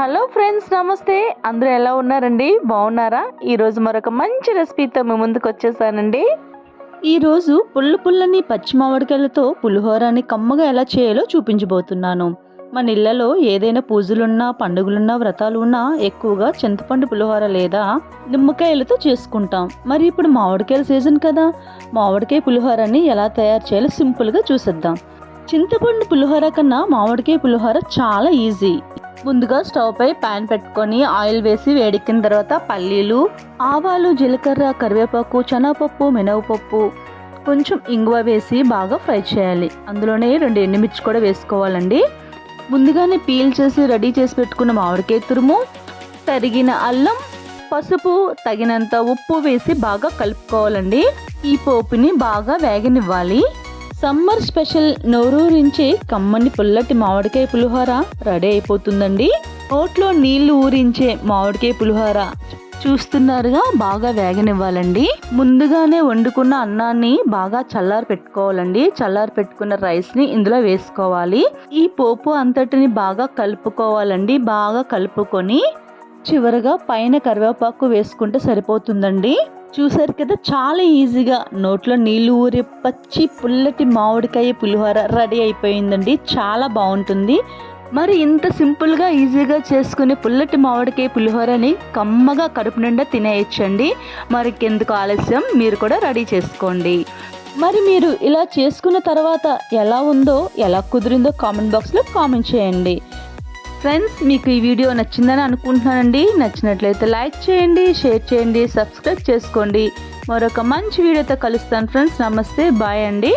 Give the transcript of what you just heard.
Hello friends నమస్తే. అందరూ ఎలా ఉన్నారండి? బాగున్నారా? ఈరోజు మరొక మంచి రెసిపీతో మీ ముందుకు వచ్చేసానండి. ఈరోజు పుల్ల పుల్లని పచ్చి మామిడికాయలతో పులిహోరాన్ని కమ్మగా ఎలా చేయాలో చూపించబోతున్నాను. మన ఇళ్ళలో ఏదైనా పూజలున్నా పండుగలున్నా వ్రతాలు ఉన్నా ఎక్కువగా చింతపండు పులిహోర లేదా నిమ్మకాయలతో చేసుకుంటాం. మరి ఇప్పుడు మామిడికాయల సీజన్ కదా. మామిడికాయ పులిహోరని ఎలా తయారు చేయాలో సింపుల్గా చూసేద్దాం. చింతపండు పులిహోర కన్నా మామిడికాయ పులిహోర చాలా ఈజీ. ముందుగా స్టవ్ పై పాన్ పెట్టుకొని ఆయిల్ వేసి వేడెక్కిన తర్వాత పల్లీలు ఆవాలు జీలకర్ర కరివేపాకు శనగపప్పు మినపప్పు కొంచెం ఇంగువ వేసి బాగా ఫ్రై చేయాలి. అందులోనే రెండు ఎండుమిర్చి కూడా వేసుకోవాలండి. ముందుగానే పీల్ చేసి రెడీ చేసి పెట్టుకున్న మామిడికాయ తురుము తరిగిన అల్లం పసుపు తగినంత ఉప్పు వేసి బాగా కలుపుకోవాలండి. ఈ పోపుని బాగా వేగనివ్వాలి. సమ్మర్ స్పెషల్ నోరూరించి కమ్మని పుల్లటి మామిడికాయ పులిహోర రెడీ అయిపోతుందండి. నోట్లో నీళ్ళు ఊరించే మామిడికాయ పులిహోర చూస్తున్నారుగా బాగా వేగనివ్వాలండి. ముందుగానే వండుకున్న అన్నాన్ని బాగా చల్లారి పెట్టుకోవాలండి. చల్లారి పెట్టుకున్న రైస్ని ఇందులో వేసుకోవాలి. ఈ పోపు అంతటిని బాగా కలుపుకోవాలండి. బాగా కలుపుకొని చివరగా పైన కరివేపాకు వేసుకుంటే సరిపోతుందండి. చూసారు కదా చాలా ఈజీగా. నోట్లో నీళ్ళు ఊరే పచ్చి పుల్లటి మామిడికాయ పులిహోర రెడీ అయిపోయిందండి. చాలా బాగుంటుంది. మరి ఇంత సింపుల్గా ఈజీగా చేసుకునే పుల్లటి మామిడికాయ పులిహోరని కమ్మగా కడుపు నిండా తినేయచ్చండి. మరి ఎందుకు ఆలస్యం? మీరు కూడా రెడీ చేసుకోండి. మరి మీరు ఇలా చేసుకున్న తర్వాత ఎలా ఉందో ఎలా కుదిరిందో కామెంట్ బాక్స్లో కామెంట్ చేయండి. ఫ్రెండ్స్ మీకు ఈ వీడియో నచ్చిందని అనుకుంటున్నానండి. నచ్చినట్లయితే లైక్ చేయండి షేర్ చేయండి సబ్స్క్రైబ్ చేసుకోండి. మరొక మంచి వీడియోతో కలుస్తాను ఫ్రెండ్స్. నమస్తే బాయ్ అండి.